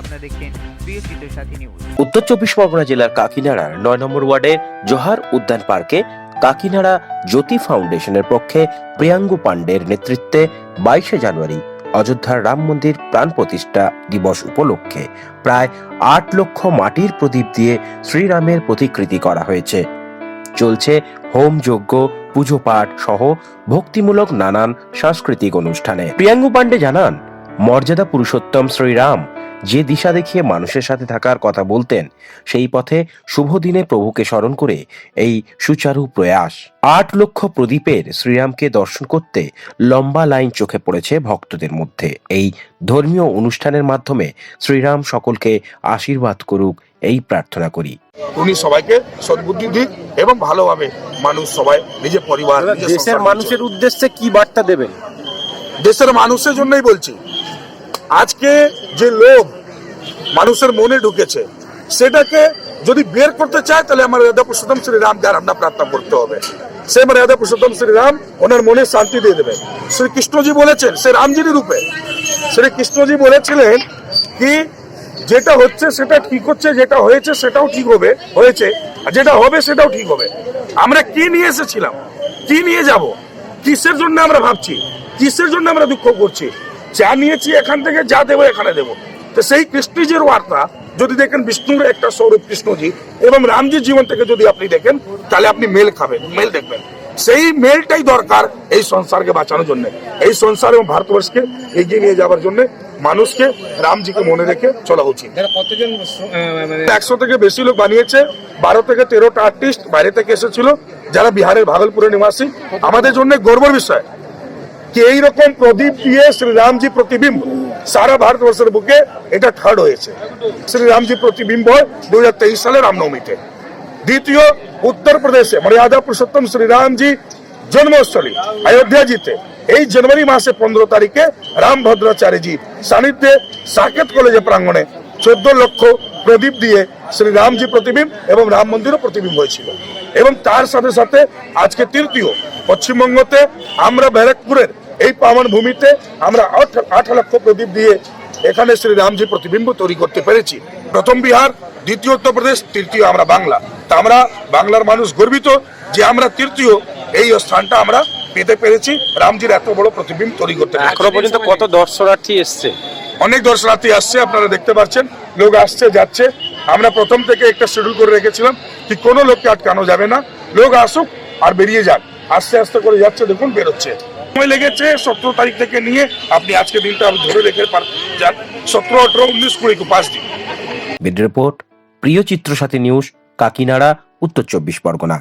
আপনারা দেখছেন প্রিয় নিউজ উত্তর চব্বিশ পরগনা জেলার কাকিনাড়ার নয় নম্বর ওয়ার্ডের জোহার উদ্যান পার্কে কাকিনাড়া জ্যোতি ফাউন্ডেশনের পক্ষে প্রিয়াঙ্গু পাণ্ডের নেতৃত্বে বাইশে জানুয়ারি অযোধ্যার রাম মন্দির প্রাণ প্রতিষ্ঠা দিবস উপলক্ষে প্রায় আট লক্ষ মাটির প্রদীপ দিয়ে শ্রীরামের প্রতিকৃতি করা হয়েছে। চলছে হোম যজ্ঞ, পুজো পাঠ সহ ভক্তিমূলক নানান সাংস্কৃতিক অনুষ্ঠানে। প্রিয়াঙ্গু পাণ্ডে জানান, মর্যাদা পুরুষোত্তম শ্রীরাম যে দিশা দেখিয়ে মানুষের সাথে থাকার কথা বলতেন সেই পথে শুভ দিনে প্রভুকে স্মরণ করে এই সুচারু প্রয়াস। আট লক্ষ প্রদীপের শ্রীরামকে দর্শন করতে লম্বা লাইন চোখে পড়েছে ভক্তদের মধ্যে। এই ধর্মীয় অনুষ্ঠানের মাধ্যমে শ্রীরাম সকলকে আশীর্বাদ করুক এই প্রার্থনা করি। উনি সবাইকে সদ্বুদ্ধি দিক এবং ভালোভাবে মানুষ সবাই নিজের পরিবার দেশের মানুষের উদ্দেশ্যে কি বার্তা দেবেন? দেশের মানুষের জন্যই বলছি আজকে যে লোভ মানুষের মনে ঢুকেছে। সেটাকে যদি বের করতে চায়, তাহলে আমার রাধা পুরুষোত্তম শ্রীরাম যার আমরা প্রার্থনা করতে হবে। সে আমার রাধা পুরুষোত্তম শ্রীরাম, ওনার মনে শান্তি দিয়ে দেবে। শ্রীকৃষ্ণজি বলেছেন, সে রামজির রূপে। শ্রীকৃষ্ণজি বলেছিলেন কি, যেটা হচ্ছে সেটা ঠিক হচ্ছে, যেটা হয়েছে সেটাও ঠিক হবে, হয়েছে, আর যেটা হবে সেটাও ঠিক হবে। আমরা কি নিয়ে এসেছিলাম? কি নিয়ে যাব? কিসের জন্য আমরা ভাবছি? কিসের জন্য আমরা দুঃখ করছি? যা নিয়েছি এখান থেকে যা দেবো এখানে দেবো। তো সেই কৃষ্ণজির বার্তা যদি দেখেন বিষ্ণুর একটা স্বরূপ কৃষ্ণজি এবং রামজির জীবন থেকে যদি আপনি দেখেন তাহলে আপনি মেল খাবেন মেল দেখবেন। সেই মেলটাই দরকার এই সংসারকে বাঁচানোর জন্য। এই সংসার এবং ভারতবর্ষকে এগিয়ে নিয়ে যাওয়ার জন্য মানুষকে রামজিকে মনে রেখে চলা উচিত। কতজন মানে একশো থেকে বেশি লোক বানিয়েছে বারো থেকে তেরোটা আর্টিস্ট বাইরে থেকে এসেছিল যারা বিহারের ভাগলপুরের নিবাসী। আমাদের জন্য গর্বের বিষয়। কি এইরকম প্রদীপ দিয়ে শ্রীরামজি প্রতিবিম্ব, সারা ভারতবর্ষের বুকে এটা থার্ড হয়েছে। শ্রীরামজি প্রতিবিম্ব দু হাজার তেইশ সালে রামনবমীতে। দ্বিতীয়, উত্তরপ্রদেশে মর্যাদা পুরুষোত্তম শ্রীরামজি জন্মস্থলী অযোধ্যাজিতে এই জানুয়ারি মাসে পনেরো তারিখে রাম ভদ্রাচার্যজি সান্নিধ্যে সাকেত কলেজে প্রাঙ্গণে চোদ্দ লক্ষ প্রদীপ দিয়ে শ্রী রামজি প্রতিবিম্ব এবং রাম মন্দিরও প্রতিবিম্ব হয়েছিল। এবং তার সাথে সাথে আজকে তৃতীয়, পশ্চিমবঙ্গতে আমরা ব্যারাকপুরের এই পাবন ভূমিতে আমরা আট লক্ষ প্রদীপ দিয়ে এখানে শ্রী রামজি প্রতিবিম্ব তৈরি করতে পেরেছি। প্রথম বিহার দ্বিতীয় উত্তরপ্রদেশ তৃতীয় আমরা বাংলা। তা আমরা বাংলার মানুষ গর্বিত যে আমরা তৃতীয় এই স্থানটা আমরা পেতে পেরেছি। রামজির এত বড় প্রতিবিম্ব তৈরি করতে এখনও পর্যন্ত কত দর্শনার্থী এসছে? অনেক দর্শনার্থী আসছে আপনারা দেখতে পাচ্ছেন লোক আসছে যাচ্ছে। আমরা প্রথম থেকে একটা শিডিউল করে রেখেছিলাম কি কোনো লোককে আটকানো যাবে না। লোক আসুক আর বেরিয়ে যাক। আস্তে আস্তে করে যাচ্ছে দেখুন বেরোচ্ছে। সময় লেগেছে, সতেরো তারিখ থেকে নিয়ে আপনি আজকে দিনটা ধরে রেখে যান। সতেরো, আঠারো, উনিশ, কুড়ি পাঁচ দিন। রিপোর্ট, প্রিয় চিত্র সাথী নিউজ, কাকিনাড়া, উত্তর চব্বিশ পরগনা।